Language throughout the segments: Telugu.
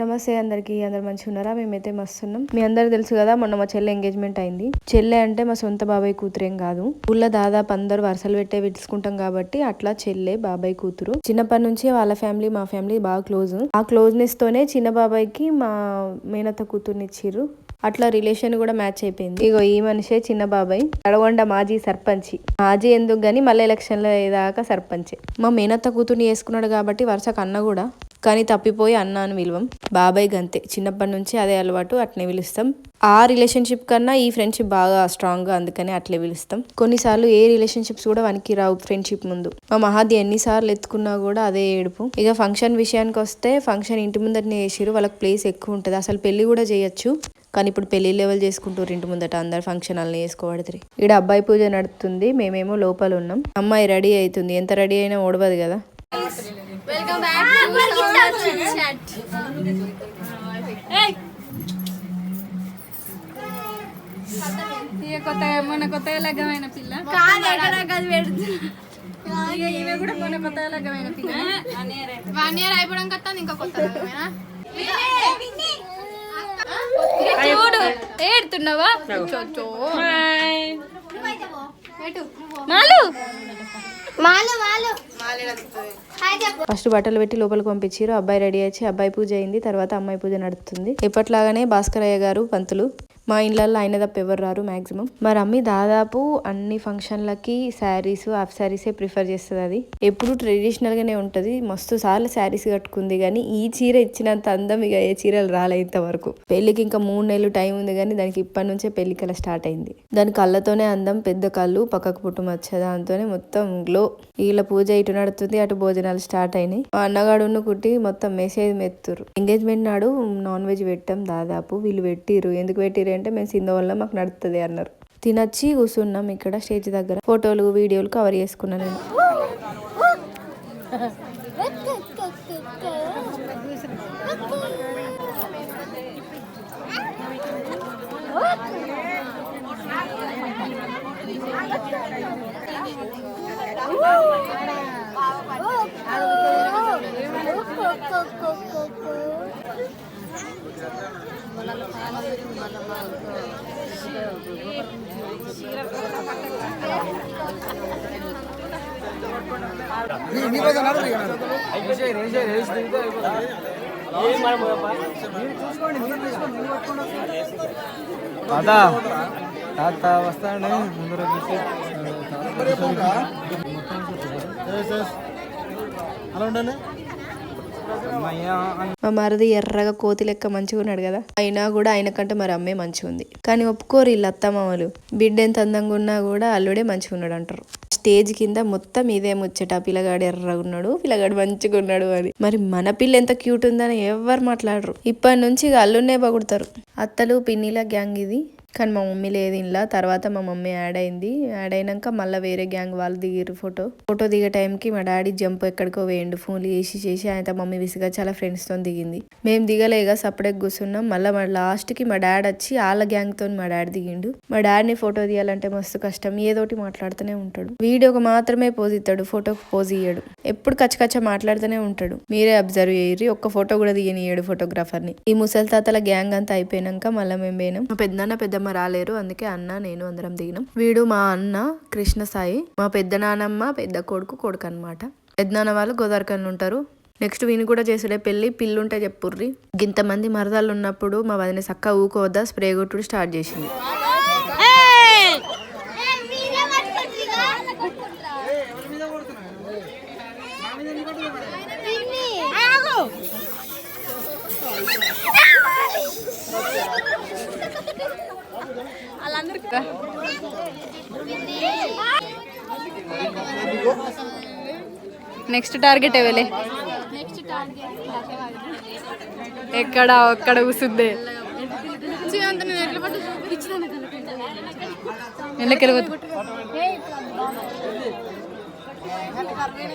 నమస్తే అందరికీ అందరు మంచిగా ఉన్నారా? మేమైతే మస్తున్నాం. మీ అందరు తెలుసు కదా మొన్న మా చెల్లె ఎంగేజ్మెంట్ అయింది. చెల్లె అంటే మా సొంత బాబాయ్ కూతురేం కాదు. ఊళ్ళో దాదాపు అందరు వరుసలు పెట్టే విడుచుకుంటాం కాబట్టి అట్లా చెల్లె బాబాయ్ కూతురు. చిన్నప్పటి నుంచి వాళ్ళ ఫ్యామిలీ మా ఫ్యామిలీ బాగా క్లోజ్ ఆ క్లోజ్నెస్ తోనే చిన్న బాబాయ్కి మా మేనత్త కూతుర్ని ఇచ్చిర్రు. అట్లా రిలేషన్ కూడా మ్యాచ్ అయిపోయింది. ఇగో ఈ మనిషే చిన్న బాబాయ్. అడగొండ మాజీ సర్పంచ్. మాజీ ఎందుకు గాని మళ్ళీ ఎలక్షన్లో దాకా సర్పంచ్. మా మేనత్త కూతుర్ని వేసుకున్నాడు కాబట్టి వరుసకు అన్న కూడా. కానీ తప్పిపోయి అన్న అని విలువం. బాబాయ్ గంతే. చిన్నప్పటి నుంచి అదే అలవాటు అట్నే పిలుస్తాం ఆ రిలేషన్షిప్ కన్నా ఈ ఫ్రెండ్షిప్ బాగా స్ట్రాంగ్ అందుకని అట్లే పిలుస్తాం కొన్నిసార్లు ఏ రిలేషన్షిప్స్ కూడా వనికి రావు ఫ్రెండ్షిప్ ముందు. మా మహాది ఎన్నిసార్లు ఎత్తుకున్నా కూడా అదే ఏడుపు. ఇక ఫంక్షన్ విషయానికి వస్తే ఫంక్షన్ ఇంటి ముందరనే చేసిరు వాళ్ళకి ప్లేస్ ఎక్కువ ఉంటుంది. అసలు పెళ్ళి కూడా చేయొచ్చు. కానీ ఇప్పుడు పెళ్ళి లెవెల్ చేసుకుంటారు ఇంటి ముందట. అందరు ఫంక్షన్ అల్ని చేసుకోబడుతుంది ఇక్కడ అబ్బాయి పూజ నడుస్తుంది మేమేమో లోపల ఉన్నాం అమ్మాయి రెడీ అవుతుంది ఎంత రెడీ అయినా ఓడవదు కదా. వెల్కమ్ బ్యాక్ టు చాట్ ఇక కొత్తగా మొన్న కొత్తగా లగ్గమైన పిల్ల. కాదు ఎక్కడ కాదు పెడుతుంది ఇక ఈమె కూడా మొన్న కొత్తగా లగ్గమైన పిల్ల. వన్ ఇయర్ అయిపోవడం కదా ఇంకా కొత్త చూడు. ఏడుతున్నావా? మాలు! మాలు మాలు. ఫస్ట్ బట్టలు పెట్టి లోపలికి పంపించారు అబ్బాయి రెడీ అయ్యి అబ్బాయి పూజ అయింది తర్వాత అమ్మాయి పూజ నడుస్తుంది ఎప్పట్లాగానే భాస్కరయ్య గారు పంతులు. మా ఇళ్ళల్లో ఆయన తప్ప ఎవరు రారు మాక్సిమం. మరి అమ్మి దాదాపు అన్ని ఫంక్షన్లకి శారీస్ హాఫ్ శారీసే ప్రిఫర్ చేస్తుంది అది. ఎప్పుడు ట్రెడిషనల్గానే ఉంటుంది. మస్తు సార్లు శారీస్ కట్టుకుంది కానీ ఈ చీర ఇచ్చినంత అందం ఇక ఏ చీరలు రాలే ఇంతవరకు. పెళ్ళికి ఇంకా మూడు నెలలు టైం ఉంది కానీ దానికి ఇప్పటి నుంచే పెళ్ళి స్టార్ట్ అయింది. దాని కళ్ళతోనే అందం పెద్ద కళ్ళు పక్కకు పుట్టు మచ్చ దాంతోనే మొత్తం గ్లో. వీళ్ళ పూజ ఇటు నడుతుంది అటు భోజనాలు స్టార్ట్ అయినాయి. మా అన్నగాడును కుట్టి మొత్తం మెసేజ్ మెత్తురు ఎంగేజ్మెంట్ నాడు నాన్ వెజ్ పెట్టాం దాదాపు. వీళ్ళు పెట్టిరు ఎందుకు పెట్టిరు అంటే మేము సింధ వల్ల మాకు నడుతుంది అన్నారు. తినచ్చి కూర్చున్నాం ఇక్కడ స్టేజ్ దగ్గర. ఫోటోలు వీడియోలు కవర్ చేసుకున్నాను నేను. తాత తాత వస్తాడు ముందర అలా ఉండాలి మా మరిది ఎర్రగా కోతి లెక్క మంచిగా ఉన్నాడు కదా. అయినా కూడా ఆయన కంటే మరి అమ్మే మంచిగా ఉంది. కానీ ఒప్పుకోరు వీళ్ళు అత్తమామలు బిడ్డ ఎంత అందంగా ఉన్నా కూడా అల్లుడే మంచిగా ఉన్నాడు అంటారు. స్టేజ్ కింద మొత్తం ఇదే ముచ్చట. పిల్లగాడు ఎర్రగా ఉన్నాడు పిల్లగాడు మంచిగా ఉన్నాడు అని. మరి మన పిల్ల ఎంత క్యూట్ ఉందని ఎవరు మాట్లాడరు. ఇప్పటి నుంచి ఇక అల్లునే పగుడతారు అత్తలు పిన్నిల గ్యాంగ్ ఇది. కానీ మా మమ్మీ లేదు ఇంట్లో. తర్వాత మా మమ్మీ యాడ్ అయింది. యాడ్ అయినాక మళ్ళీ వేరే గ్యాంగ్ వాళ్ళు దిగారు ఫోటో. ఫోటో దిగే టైంకి మా డాడీ జంప్ ఎక్కడికో వేయండు. ఫోన్లు చేసి చేసి ఆయన మమ్మీ విసిగా చాలా ఫ్రెండ్స్తో దిగింది. మేము దిగలేక సపరేట్ కూర్చున్నాం. మళ్ళీ మా లాస్ట్కి మా డాడ్ వచ్చి వాళ్ళ గ్యాంగ్తో మా డాడీ దిగిండు. మా డాడీని ఫోటో తీయాలంటే మస్తు కష్టం. ఏదోటి మాట్లాడుతూనే ఉంటాడు. వీడియోకి మాత్రమే పోజ్ ఇస్తాడు. ఫోటోకి పోజ్ ఇయ్యడు. ఎప్పుడు కచ్చకచ్చ మాట్లాడుతూనే ఉంటాడు. మీరే అబ్జర్వ్ చేయరు ఒక్క ఫోటో కూడా తీయనియ్యాడు ఫోటోగ్రాఫర్ని. ఈ ముసలి తాతల గ్యాంగ్ అంతా అయిపోయినాక మళ్ళీ మేము పోయినాం. మా పెద్దన్న పెద్దమ్మ రాలేరు. అందుకే అన్న నేను అందరం దిగినాం. వీడు మా అన్న కృష్ణ సాయి మా పెద్ద నానమ్మ పెద్ద కొడుకు కొడుకు అనమాట పెద్దనాన్న వాళ్ళు గోదావరికన్లు ఉంటారు నెక్స్ట్ వీని కూడా చేసాడే పెళ్ళి పిల్లుంటే చెప్పుర్రి. ఇంతమంది మరదాలు ఉన్నప్పుడు మా వదిన సక్క ఊకోవద్దా స్ప్రే కొట్టుడు స్టార్ట్ చేసింది. నెక్స్ట్ టార్గెట్ ఎవలే ఎక్కడ ఒక్కడ కూసుద్దే వెళ్ళకెళ్ళి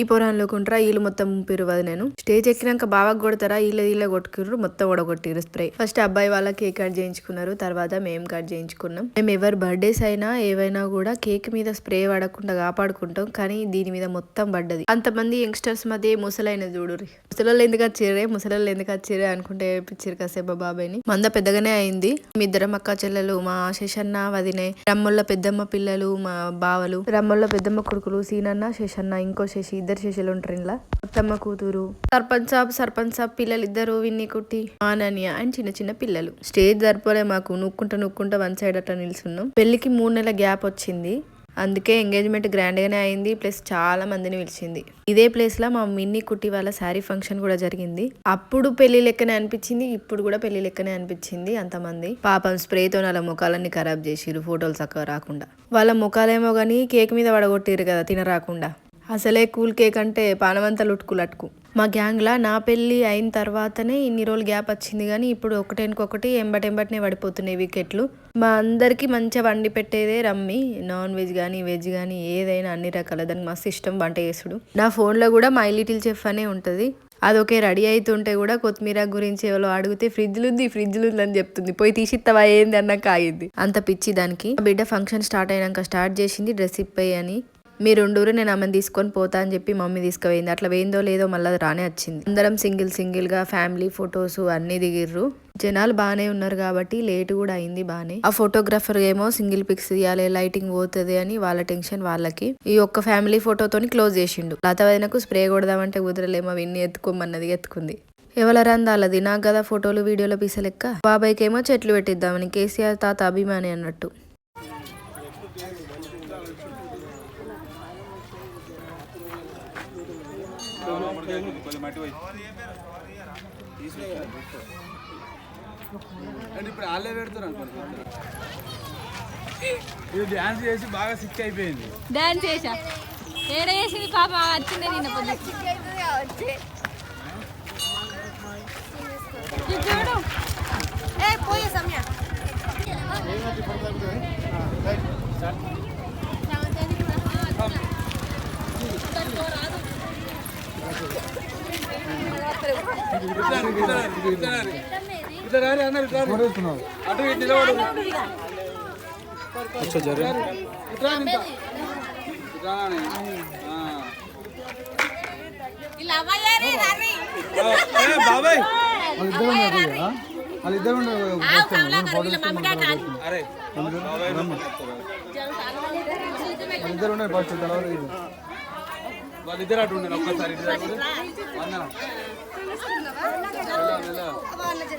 ఈ పొరాన్లో కుంట్రా వీళ్ళు మొత్తం పిరువదు నేను. స్టేజ్ ఎక్కినాక బాగా కొడతారా? వీళ్ళ వీళ్ళ కొట్టుకున్నారు మొత్తం ఒడగొట్టిరు స్ప్రే. ఫస్ట్ అబ్బాయి వాళ్ళ కేక్ కట్ చేయించుకున్నారు తర్వాత మేము కట్ చేయించుకున్నాం. మేము ఎవరి బర్త్డేస్ అయినా ఏవైనా కూడా కేక్ మీద స్ప్రే పడకుండా కాపాడుకుంటాం కానీ దీని మీద మొత్తం పడ్డది. అంతమంది యంగ్స్టర్స్ మధ్య ముసలైన చూడుర్రి. ముసలోళ్ళు ఎందుకు వచ్చిర్రే ముసలోళ్ళు ఎందుకు వచ్చిర్రే అనుకుంటే పిచ్చిరు కాసేపు బాబాయ్ని. మంద పెద్దగానే అయింది. మీ ఇద్దరం అక్క చెల్లెలు మా శేషన్న వదినే రమ్మల్ల పెద్దమ్మ పిల్లలు మా బావలు రమ్మల్ల పెద్దమ్మ కొడుకులు సీనన్న శేషన్న ఇంకో శేషి ఇద్దరు శేషులు ఉంటారు ఇంట్లో అత్తమ్మ కూతురు సర్పంచ్ సాబ్ సర్పంచ్ సాబ్ పిల్లలు ఇద్దరు విన్ని కుట్టి ఆనన్య అండ్ చిన్న చిన్న పిల్లలు. స్టేజ్ జరపలే మాకు నుక్కుంటా నుక్కుంటా వన్ సైడ్ అట్లా నిల్చున్నాం. పెళ్ళికి మూడు నెలల గ్యాప్ వచ్చింది. అందుకే ఎంగేజ్మెంట్ గ్రాండ్ గానే అయింది ప్లస్ చాలా మందిని పిలిచింది. ఇదే ప్లేస్లో మా మిన్ని కుట్టి వాళ్ళ శారీ ఫంక్షన్ కూడా జరిగింది. అప్పుడు పెళ్ళి లెక్కనే అనిపించింది ఇప్పుడు కూడా పెళ్ళి లెక్కనే అనిపించింది అంతమంది. పాపం స్ప్రేతో వాళ్ళ ముఖాలన్నీ ఖరాబ్ చేసిరు ఫోటోలు చక్కగా రాకుండా. వాళ్ళ ముఖాలేమో గానీ కేక్ మీద పడగొట్టిరు కదా తినరాకుండా. అసలే కూల్ కేక్ అంటే పానవంత లుట్టుకులట్టుకు మా గ్యాంగ్లా నా పెళ్ళి అయిన తర్వాతనే ఇన్ని రోజులు గ్యాప్ వచ్చింది కానీ ఇప్పుడు ఒకటేనికొకటి ఎంబటెంబటినే పడిపోతున్నాయి వికెట్లు. మా అందరికి మంచిగా వండి పెట్టేదే రమ్మి. నాన్ వెజ్ కానీ వెజ్ కానీ ఏదైనా అన్ని రకాల దానికి మస్తు ఇష్టం వంట చేసుడు. నా ఫోన్లో కూడా మై లిటిల్ చెఫ్ అనే ఉంటుంది. అదొకే రెడీ అవుతుంటే కూడా కొత్తిమీర గురించి ఎవరో అడిగితే ఫ్రిడ్జ్లు ఉంది ఫ్రిడ్జ్లు ఉంది అని చెప్తుంది. పోయి తీసిస్తావా ఏంది అన్నాక ఆగింది. అంత పిచ్చి దానికి. ఆ బిడ్డ ఫంక్షన్ స్టార్ట్ అయినాక స్టార్ట్ చేసింది డ్రెస్ ఇప్పయ్యి అని. మీరు ఉండూరు నేను ఆమెను తీసుకొని పోతా అని చెప్పి మమ్మీ తీసుకుపోయింది. అట్లా వేయిందో లేదో మళ్ళీ రానే వచ్చింది. అందరం సింగిల్ సింగిల్గా ఫ్యామిలీ ఫొటోస్ అన్ని దిగిర్రు. జనాలు బాగానే ఉన్నారు కాబట్టి లేట్ కూడా అయింది బాగానే ఆ ఫోటోగ్రాఫర్ ఏమో సింగిల్ పిక్స్ తీయాలి లైటింగ్ పోతుంది అని వాళ్ళ టెన్షన్ వాళ్ళకి. ఈ ఒక్క ఫ్యామిలీ ఫోటోతోని క్లోజ్ చేసిండు. లత స్ప్రే కొడదామంటే కుదరలేమో విన్ని ఎత్తుకోమన్నది ఎత్తుకుంది. ఎవల రందాలది నాకు కదా ఫోటోలు వీడియోలు పీసలెక్క? బాబాయ్కి ఏమో చెట్లు పెట్టిద్దామని కేసీఆర్ తాత అభిమాని అన్నట్టు. ఇప్పుడు వాళ్ళే పెడతారు ఇది డ్యాన్స్ చేసి బాగా సిక్ అయిపోయింది. డాన్స్ చేసా? ఏడ చేసింది పాప? వచ్చిందే నిన్న చూడు. అన్నారు ఇట్లా రారి. అటు ఇటు నిలబడు అచ్చా జరు ఇట్లా రా ఇంత. ఇట్లా రాని. ఆ. ఏ, బాబాయ్ వాళ్ళిద్దరు వాళ్ళిద్దరు ఉన్నారు ఫస్ట్ తర్వాత వాళ్ళిద్దరు అటు ఉండే ఒక్కసారి ఇటు రాకూడదు. వందన. వెళ్ళు, వెళ్ళు. ఇట్లానే.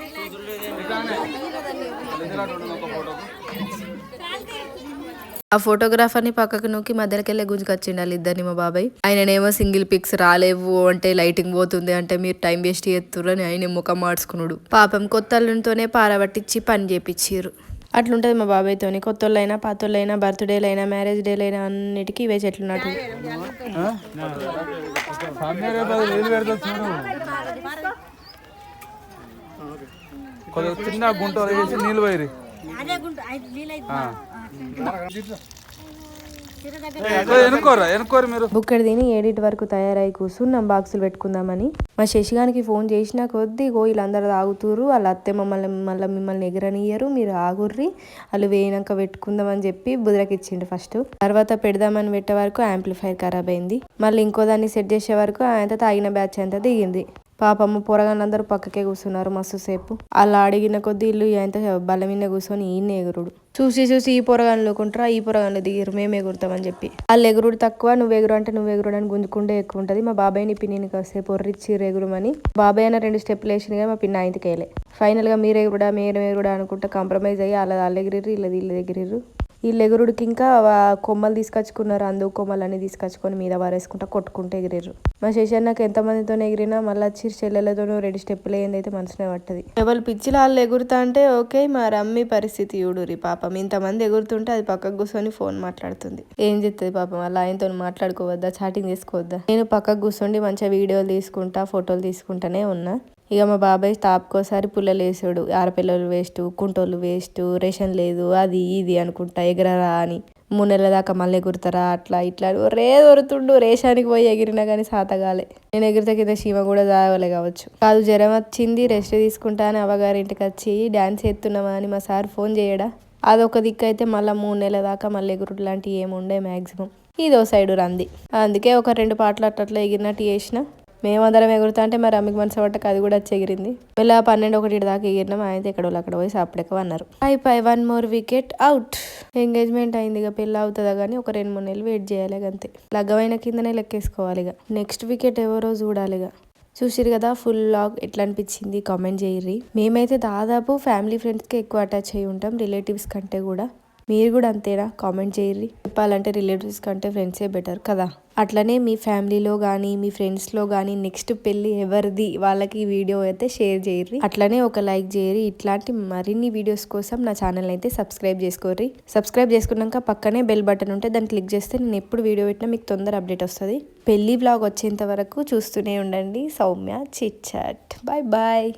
వాళ్ళిద్దరు అటు ఉండండి ఒక్క ఫోటోకు ఆ ఫోటోగ్రాఫర్ని పక్కకు నూకి మధ్యలోకి వెళ్ళి గుంజుకొచ్చిండు వాళ్ళు ఇద్దరిని మా బాబాయ్. ఆయననేమో సింగిల్ పిక్స్ రాలేవు అంటే లైటింగ్ పోతుంది అంటే మీరు టైం వేస్ట్ చేస్తుర్రు అని ఆయన ముఖం మార్చుకున్నాడు. పాపం కొత్త అల్లునితోనే పారబట్టించి పని చేపించారు అట్లుంటది మా బాబాయ్తోని. కొత్త వాళ్ళైనా పాతోళ్ళైనా బర్త్డేలైనా మ్యారేజ్ డేలైనా అన్నిటికీ ఇవే చెట్లు నాటు కొద్దిగా చిన్న గుంట వేసి నీళ్ళు పోయి ఎనుకోరా ఎనుకోరు మీరు. బుక్కడి తిని ఏడిటి వరకు తయారై కూర్చున్నాం బాక్సులు పెట్టుకుందామని. మా శశిగానికి ఫోన్ చేసిన కొద్దీ గో వీళ్ళందరూ తాగుతురు వాళ్ళ అత్తే మమ్మల్ని మళ్ళీ మిమ్మల్ని ఎగరనియ్యరు మీరు ఆగుర్రి వాళ్ళు వేయినాక పెట్టుకుందామని చెప్పి బుదరకిచ్చిండు ఫస్ట్ తర్వాత పెడదామని పెట్టే వరకు యాంప్లిఫైర్ ఖరాబ్ అయింది. మళ్ళీ ఇంకో దాన్ని సెట్ చేసే వరకు ఆయన తాగిన బ్యాచ్ అంతా దిగింది. పాపమ్మ పొరగానందరూ పక్కకే కూర్చున్నారు మస్తు సేపు. అలా అడిగిన కొద్దీ ఇల్లు ఎంత బల్ల మీద కూర్చొని ఈయన ఎగురుడు. చూసి చూసి ఈ పొరగాళ్ళు కొంటారా ఈ పొరగాళ్ళు దిగిరు మేము ఎగురుతామని చెప్పి. వాళ్ళు ఎగురుడు తక్కువ నువ్వు ఎగురు అంటే నువ్వు ఎగురుడు అని గుంజుకుంటే ఎక్కువ ఉంటుంది. మా బాబాయ్ని పిన్నిని కాసేపు ఒర్రిచ్చి ఎగురమని. బాబాయ్ అయినా రెండు స్టెప్లు వేసినగా మా పిన్న ఆయనకి వేయలే. ఫైనల్గా మీరు ఎగురుడా మీరు ఎగురుడా అనుకుంటే కాంప్రమైజ్ అయ్యి వాళ్ళ వాళ్ళు ఎగిరి వీళ్ళది వీళ్ళు ఎగిరిరు వీళ్ళు ఎగురుడికి ఇంకా వా- కొమ్మలు తీసుకొచ్చుకున్నారు. అందు కొమ్మలన్నీ తీసుకొచ్చుకొని మీద వారేసుకుంటా కొట్టుకుంటూ ఎగిరిర్రు. మా శేషన్నకి ఎంతమందితో ఎగిరినా మళ్ళీ వచ్చి చెల్లెలతోనూ రెండు స్టెప్పులు ఏందైతే మనసునే పట్టది. ఎవరు పిచ్చిలు వాళ్ళు ఎగురుతా అంటే ఓకే మా రమ్మి పరిస్థితి చూడురి పాపం. ఇంతమంది ఎగురుతుంటే అది పక్కకు కూర్చొని ఫోన్ మాట్లాడుతుంది. ఏం చెప్తుంది పాపం? అలా ఆయనతో మాట్లాడుకోవద్దా? చాటింగ్ చేసుకోవద్దా? నేను పక్కకు కూర్చోండి మంచిగా వీడియోలు తీసుకుంటా ఫోటోలు తీసుకుంటానే ఉన్నా. ఇక మా బాబాయ్ తాపుకోసారి పుల్లలు వేసాడు. ఆడపిల్లలు వేస్ట్ కుంటోళ్ళు వేస్ట్ రేషన్ లేదు అది ఇది అనుకుంటా ఎగరరా అని. మూడు నెలల దాకా మళ్ళీ ఎగురుతారా? అట్లా ఇట్లా ఒరే దొరుకుతుండు. రేషానికి పోయి ఎగిరినా కానీ సాతగాలే. నేను ఎగిరితే కింద సీమ కూడా తాగలే కావచ్చు. కాదు జ్వరం వచ్చింది. రెస్ట్ తీసుకుంటా అని అవ్వగారింటికి వచ్చి డ్యాన్స్ ఎత్తున్నామా అని మా సార్ ఫోన్ చేయడా? అదొక దిక్కు అయితే మళ్ళీ మూడు నెలల దాకా మళ్ళీ ఎగురుడు లాంటివి ఏముండే మ్యాక్సిమం ఇదో సైడు రంది. అందుకే ఒక రెండు పాటలు అట్లా ఎగిరినట్టు చేసిన. మేమందరం ఎగురుతా అంటే మరి అమ్మకి మనసు పట్టక అది కూడా వచ్చి ఎగిరింది ఇలా పన్నెండు ఒకటి దాకా ఎగిరినాం ఆయన ఎక్కడ అక్కడ పోయి సాపడక అన్నారు అయిపోయి one more wicket out. Engagement అయింది ఇక పెళ్ళి అవుతుందా కానీ ఒక రెండు మూడు నెలలు వెయిట్ చేయాలి అంతే. లగ్గమైన కిందనే లెక్కేసుకోవాలి ఇక. నెక్స్ట్ వికెట్ ఎవరో చూడాలి ఇక. చూసిరు కదా ఫుల్ లాగ్ ఎట్లా అనిపించింది? కామెంట్ చేయర్రి. మేమైతే దాదాపు ఫ్యామిలీ ఫ్రెండ్స్కి ఎక్కువ అటాచ్ అయ్యి ఉంటాం రిలేటివ్స్ కంటే కూడా. మీరు కూడా అంతేనా? కామెంట్ చేయర్రి చెప్పాలంటే రిలేటివ్స్ కంటే ఫ్రెండ్సే బెటర్ కదా. అట్లనే మీ ఫ్యామిలీలో కానీ మీ ఫ్రెండ్స్లో కానీ నెక్స్ట్ పెళ్ళి ఎవరిది వాళ్ళకి వీడియో అయితే షేర్ చేయర్రి అట్లనే ఒక లైక్ చేయరి ఇట్లాంటి మరిన్ని వీడియోస్ కోసం నా ఛానల్ అయితే సబ్స్క్రైబ్ చేసుకోర్రి సబ్స్క్రైబ్ చేసుకున్నాక పక్కనే బెల్ బటన్ ఉంటే దాన్ని క్లిక్ చేస్తే నేను ఎప్పుడు వీడియో పెట్టినా మీకు తొందర అప్డేట్ వస్తుంది. పెళ్ళి బ్లాగ్ వచ్చేంత వరకు చూస్తూనే ఉండండి. Soumya chit chat. Bye bye